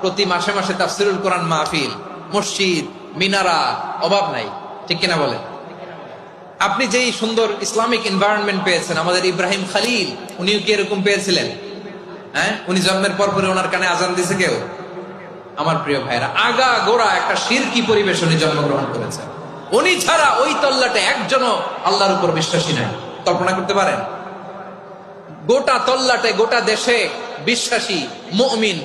প্রতি মাসে মাসে তাফসিরুল কোরআন মাহফিল, মসজিদ, মিনারা, অভাব নাই। ঠিক কিনা বলেন? আপনি যেই সুন্দর ইসলামিক এনভায়রনমেন্ট পেয়েছেন, আমাদের ইব্রাহিম খালিল, উনিও কি এরকম পেয়েছিলেন? হ্যাঁ? উনি জন্মের পর পরে ওনার কানে আজান দিছে কেউ? আমার প্রিয় ভাইরা, আগা গোড়া একটা শিরকি পরিবেশ উনি জন্মগ্রহণ করেছেন। উনি ছাড়া ওই তল্লাটে একজনও আল্লাহর উপর বিশ্বাসী নাই। কল্পনা করতে পারেন? গোটা তল্লাটে, গোটা দেশে বিশ্বাসী, মুমিন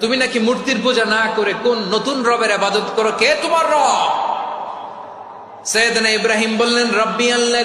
তুমি নাকি মূর্তির পূজা না করে কোন নতুন রবের আবাদত করো? কে তোমার রব? সৈয়দনা ইব্রাহিম বললেন, রব্বি আল্লাহ